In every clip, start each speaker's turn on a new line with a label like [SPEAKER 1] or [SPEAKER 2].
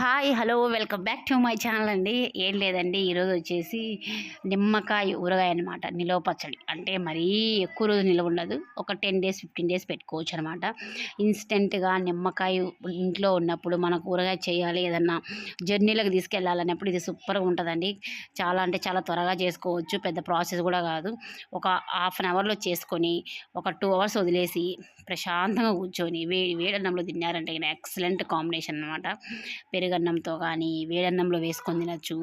[SPEAKER 1] Hi hello welcome back to my channel అండి. ఏం లేదండి ఈరోజు వచ్చేసి నిమ్మకాయ ఊరగాయ అనమాట నిలవ పచ్చడి. అంటే మరీ ఎక్కువ రోజు నిలవ ఉండదు ఒక టెన్ డేస్ ఫిఫ్టీన్ డేస్ పెట్టుకోవచ్చు అనమాట ఇన్స్టెంట్గా నిమ్మకాయ ఇంట్లో ఉన్నప్పుడు మనకు ఊరగాయ చేయాలి ఏదన్నా జర్నీలకు తీసుకెళ్ళాలన్నప్పుడు ఇది సూపర్గా ఉంటుందండి. చాలా అంటే చాలా త్వరగా చేసుకోవచ్చు పెద్ద ప్రాసెస్ కూడా కాదు. ఒక హాఫ్ అన్ అవర్లో చేసుకొని ఒక టూ అవర్స్ వదిలేసి ప్రశాంతంగా కూర్చొని వేడి వేడన్నంలో తిన్నారంటే ఎక్సలెంట్ కాంబినేషన్ అనమాట పెరుగన్నంతో కానీ వేడన్నంలో వేసుకొని తినచ్చు.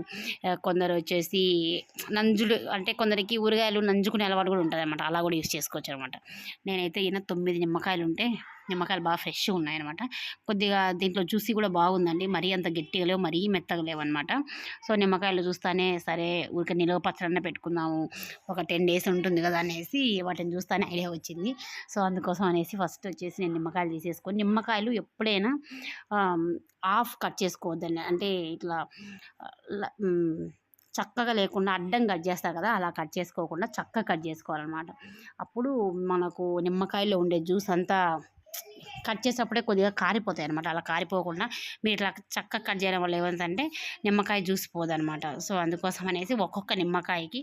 [SPEAKER 1] కొందరు వచ్చేసి నంజులు అంటే కొందరికి ఊరగాయలు నంజుకునే అలవాటు కూడా ఉంటుంది అనమాట అలా కూడా యూస్ చేసుకోవచ్చు అనమాట నేనైతే ఈయన తొమ్మిది నిమ్మకాయలు ఉంటే నిమ్మకాయలు బాగా ఫ్రెష్గా ఉన్నాయన్నమాట. కొద్దిగా దీంట్లో జ్యూసీ కూడా బాగుందండి. మరీ అంత గట్టిగా లేవు మరీ మెత్తగా లేవు అనమాట సో నిమ్మకాయలు చూస్తానే సరే ఊరికే నిలవ పచ్చడన్న పెట్టుకుందాము. ఒక టెన్ డేస్ ఉంటుంది కదా అనేసి వాటిని చూస్తానే ఐడియా వచ్చింది. సో అందుకోసం అనేసి ఫస్ట్ వచ్చేసి నేను నిమ్మకాయలు తీసేసుకొని నిమ్మకాయలు ఎప్పుడైనా హాఫ్ కట్ చేసుకోవద్దండి. అంటే ఇట్లా చక్కగా లేకుండా అడ్డం కట్ చేస్తారు కదా అలా కట్ చేసుకోకుండా చక్కగా కట్ చేసుకోవాలన్నమాట. అప్పుడు మనకు నిమ్మకాయలో ఉండే జ్యూస్ అంతా కట్ చేసేటప్పుడే కొద్దిగా కారిపోతాయి అనమాట అలా కారిపోకుండా మీరు ఇట్లా చక్కగా కట్ చేయడం వల్ల ఏమంటే నిమ్మకాయ జ్యూస్ పోదనమాట సో అందుకోసం అనేసి ఒక్కొక్క నిమ్మకాయకి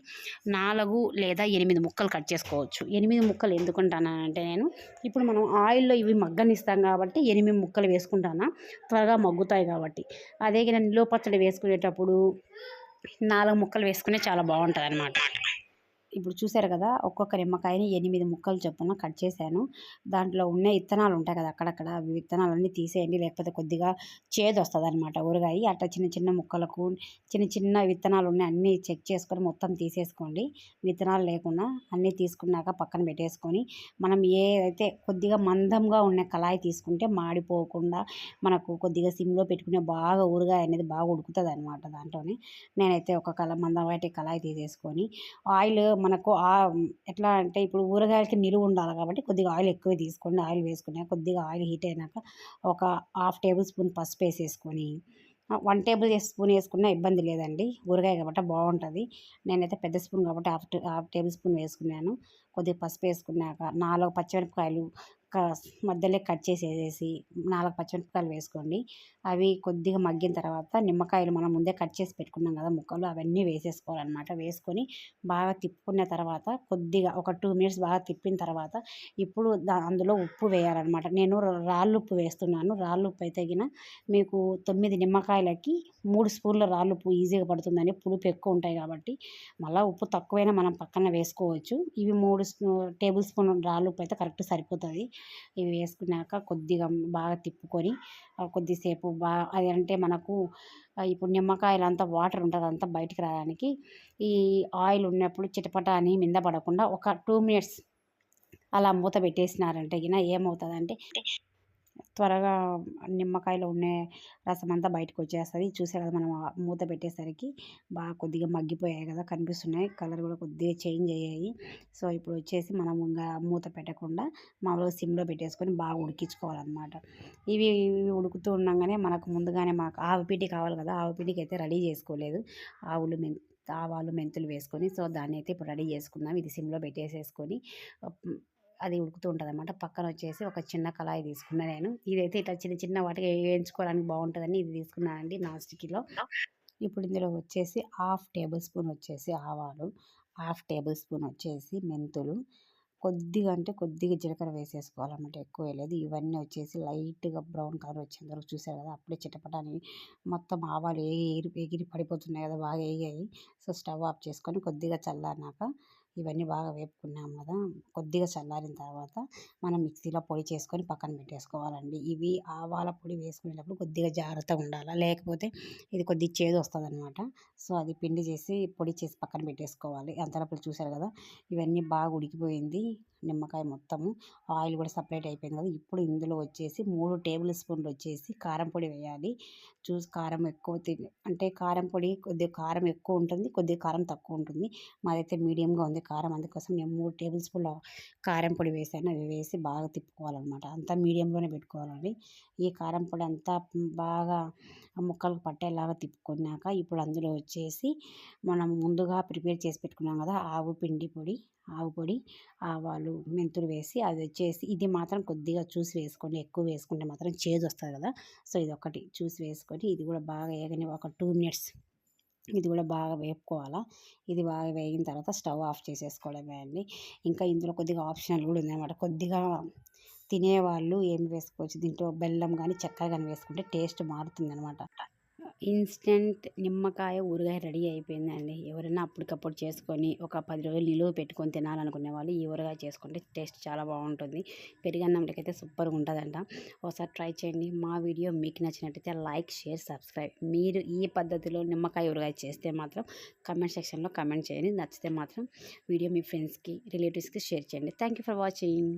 [SPEAKER 1] నాలుగు లేదా ఎనిమిది ముక్కలు కట్ చేసుకోవచ్చు. ఎనిమిది ముక్కలు ఎందుకుంటానంటే నేను ఇప్పుడు మనం ఆయిల్లో ఇవి మగ్గనిస్తాం కాబట్టి ఎనిమిది ముక్కలు వేసుకుంటానా? త్వరగా మగ్గుతాయి కాబట్టి. అదే నేను నిలువ పచ్చడి వేసుకునేటప్పుడు నాలుగు ముక్కలు వేసుకునే చాలా బాగుంటుంది అనమాట ఇప్పుడు చూసారు కదా ఒక్కొక్క నిమ్మకాయని ఎనిమిది ముక్కలు చొప్పున కట్ చేశాను. దాంట్లో ఉన్న విత్తనాలు ఉంటాయి కదా అక్కడక్కడ అవి విత్తనాలన్నీ తీసేయండి. లేకపోతే కొద్దిగా చేదు వస్తుంది అనమాట ఊరగాయ. అట్లా చిన్న చిన్న ముక్కలకు చిన్న చిన్న విత్తనాలు ఉన్నాయి అన్నీ చెక్ చేసుకొని మొత్తం తీసేసుకోండి. విత్తనాలు లేకుండా అన్నీ తీసుకున్నాక పక్కన పెట్టేసుకొని మనం ఏదైతే కొద్దిగా మందంగా ఉన్న కళాయి తీసుకుంటే మాడిపోకుండా మనకు కొద్దిగా సిమ్లో పెట్టుకునే బాగా ఊరగాయ అనేది బాగా ఉడుకుతుంది అనమాట దాంట్లోనే. నేనైతే ఒక కళ మందం వాటి కళాయి తీసేసుకొని ఆయిల్ మనకు ఆ ఎట్లా అంటే ఇప్పుడు ఊరగాయలకి నిలువ ఉండాలి కాబట్టి కొద్దిగా ఆయిల్ ఎక్కువ తీసుకోండి. ఆయిల్ వేసుకుని కొద్దిగా ఆయిల్ హీట్ అయినాక ఒక హాఫ్ టేబుల్ స్పూన్ పసుపు వేసేసుకొని వన్ టేబుల్ స్పూన్ వేసుకున్నా ఇబ్బంది లేదండి. ఊరగాయ కాబట్టి బాగుంటుంది. నేనైతే పెద్ద స్పూన్ కాబట్టి హాఫ్ హాఫ్ టేబుల్ స్పూన్ వేసుకున్నాను. కొద్దిగా పసుపు వేసుకున్నాక నాలుగు పచ్చిమిరపకాయలు మధ్యలో కట్ చేసి వేసేసి నాలుగు పచ్చిమిరపకాయలు వేసుకోండి. అవి కొద్దిగా మగ్గిన తర్వాత నిమ్మకాయలు మనం ముందే కట్ చేసి పెట్టుకున్నాం కదా ముక్కలు అవన్నీ వేసేసుకోవాలన్నమాట. వేసుకొని బాగా తిప్పుకున్న తర్వాత కొద్దిగా ఒక టూ మినిట్స్ బాగా తిప్పిన తర్వాత ఇప్పుడు దా అందులో ఉప్పు వేయాలన్నమాట. నేను రాళ్ళు ఉప్పు వేస్తున్నాను. రాళ్ళు ఉప్పు అయితే గిన మీకు తొమ్మిది నిమ్మకాయలకి మూడు స్పూన్ల రాళ్ళు ఉప్పు ఈజీగా పడుతుందని పులుపు ఎక్కువ ఉంటాయి కాబట్టి మళ్ళీ ఉప్పు తక్కువైనా మనం పక్కన వేసుకోవచ్చు. ఇవి మూడు టేబుల్ స్పూన్ రాళ్ళు ఉప్పు అయితే కరెక్ట్ సరిపోతుంది. ఇవి వేసుకున్నాక కొద్దిగా బాగా తిప్పుకొని కొద్దిసేపు బాగా అది అంటే మనకు ఇప్పుడు నిమ్మకాయలు అంతా వాటర్ ఉంటుంది అంతా బయటికి రావడానికి. ఈ ఆయిల్ ఉన్నప్పుడు చిటపట అని మింద పడకుండా ఒక టూ మినిట్స్ అలా మూత పెట్టేసినారంటే గిన ఏమవుతుందంటే త్వరగా నిమ్మకాయలో ఉండే రసం అంతా బయటకు వచ్చేస్తుంది చూసే కదా మనం మూత పెట్టేసరికి బాగా కొద్దిగా మగ్గిపోయాయి కదా కనిపిస్తున్నాయి. కలర్ కూడా కొద్దిగా చేంజ్ అయ్యాయి. సో ఇప్పుడు వచ్చేసి మనం ఇంకా మూత పెట్టకుండా మామూలుగా సిమ్లో పెట్టేసుకొని బాగా ఉడికించుకోవాలన్నమాట. ఇవి ఇవి ఉడుకుతూ ఉండగానే మనకు ముందుగానే మనకు ఆవు పిండి కావాలి కదా ఆవు పిండికి అయితే రెడీ చేసుకోలేదు. ఆవులు మెంతు ఆవాలు మెంతులు వేసుకొని సో దాన్ని అయితే ఇప్పుడు రెడీ చేసుకుందాం. ఇది సిమ్లో పెట్టేసేసుకొని అది ఉడుకుతూ ఉంటుంది అనమాట పక్కన వచ్చేసి ఒక చిన్న కళాయి తీసుకున్నా నేను. ఇదైతే ఇట్లా చిన్న చిన్న వాటికి వేయించుకోవడానికి బాగుంటుందని ఇది తీసుకున్నానండి నాన్ స్టిక్లో ఇప్పుడు ఇందులో వచ్చేసి హాఫ్ టేబుల్ స్పూన్ వచ్చేసి ఆవాలు హాఫ్ టేబుల్ స్పూన్ వచ్చేసి మెంతులు. కొద్దిగా అంటే కొద్దిగా జీలకర్ర వేసేసుకోవాలన్నమాట ఎక్కువ వేయలేదు ఇవన్నీ వచ్చేసి లైట్గా బ్రౌన్ కలర్ వచ్చేంత వరకు చూసారు కదా అప్పుడే చిటపటాని మొత్తం ఆవాలు ఎగిరి ఎగిరి పడిపోతున్నాయి కదా బాగా వేగాయి సో స్టవ్ ఆఫ్ చేసుకొని కొద్దిగా చల్లారినాక ఇవన్నీ బాగా వేపుకున్నాం కదా కొద్దిగా చల్లారిన తర్వాత మనం మిక్సీలో పొడి చేసుకొని పక్కన పెట్టేసుకోవాలండి. ఇవి ఆవాల పొడి వేసుకునేటప్పుడు కొద్దిగా జాగ్రత్తగా ఉండాలి? లేకపోతే ఇది కొద్దిగా చేదు వస్తుంది అనమాట సో అది పిండి చేసి పొడి చేసి పక్కన పెట్టేసుకోవాలి. అంతలోపల చూసారు కదా ఇవన్నీ బాగా ఉడికిపోయింది. నిమ్మకాయ మొత్తము ఆయిల్ కూడా సపరేట్ అయిపోయింది కదా. ఇప్పుడు ఇందులో వచ్చేసి మూడు టేబుల్ స్పూన్లు వచ్చేసి కారం పొడి వేయాలి. చూసి కారం ఎక్కువ తిని అంటే కారం పొడి కొద్దిగా కారం ఎక్కువ ఉంటుంది కొద్దిగా కారం తక్కువ ఉంటుంది. మాదైతే మీడియంగా ఉంది కారం అందుకోసం నేను మూడు టేబుల్ స్పూన్ల కారం పొడి వేసాను. అవి వేసి బాగా తిప్పుకోవాలన్నమాట. అంతా మీడియంలోనే పెట్టుకోవాలండి ఈ కారం పొడి అంతా బాగా ముక్కలకు పట్టేలాగా తిప్పుకున్నాక ఇప్పుడు అందులో వచ్చేసి మనం ముందుగా ప్రిపేర్ చేసి పెట్టుకున్నాం కదా ఆవు పిండి పొడి. ఆవు పొడి ఆవాలు మెంతులు వేసి అది వచ్చేసి ఇది మాత్రం కొద్దిగా చూసి వేసుకోండి. ఎక్కువ వేసుకుంటే మాత్రం చేదు వస్తుంది కదా. సో ఇది ఒకటి చూసి వేసుకొని ఇది కూడా బాగా వేగని ఒక టూ మినిట్స్ ఇది కూడా బాగా వేపుకోవాలా. ఇది బాగా వేగిన తర్వాత స్టవ్ ఆఫ్ చేసేసుకోవడమే అండి. ఇంకా ఇందులో కొద్దిగా ఆప్షనల్ కూడా ఉందన్నమాట. కొద్దిగా తినేవాళ్ళు ఏం వేసుకోవచ్చు? దీంట్లో బెల్లం కానీ చక్కెర కానీ వేసుకుంటే టేస్ట్ మారుతుంది అనమాట ఇన్స్టెంట్ నిమ్మకాయ ఊరగాయ రెడీ అయిపోయిందండి. ఎవరైనా అప్పటికప్పుడు చేసుకొని ఒక పది రోజులు నిలువ పెట్టుకొని తినాలనుకునే వాళ్ళు ఈ ఊరగాయ చేసుకుంటే టేస్ట్ చాలా బాగుంటుంది. పెరుగన్నంలోకి అయితే సూపర్గా ఉంటుందంట. ఒకసారి ట్రై చేయండి. మా వీడియో మీకు నచ్చినట్టయితే లైక్ షేర్ సబ్స్క్రైబ్. మీరు ఈ పద్ధతిలో నిమ్మకాయ ఊరగాయ చేస్తే మాత్రం కమెంట్ సెక్షన్లో కమెంట్ చేయండి. నచ్చితే మాత్రం వీడియో మీ ఫ్రెండ్స్కి రిలేటివ్స్కి షేర్ చేయండి. Thank you for watching.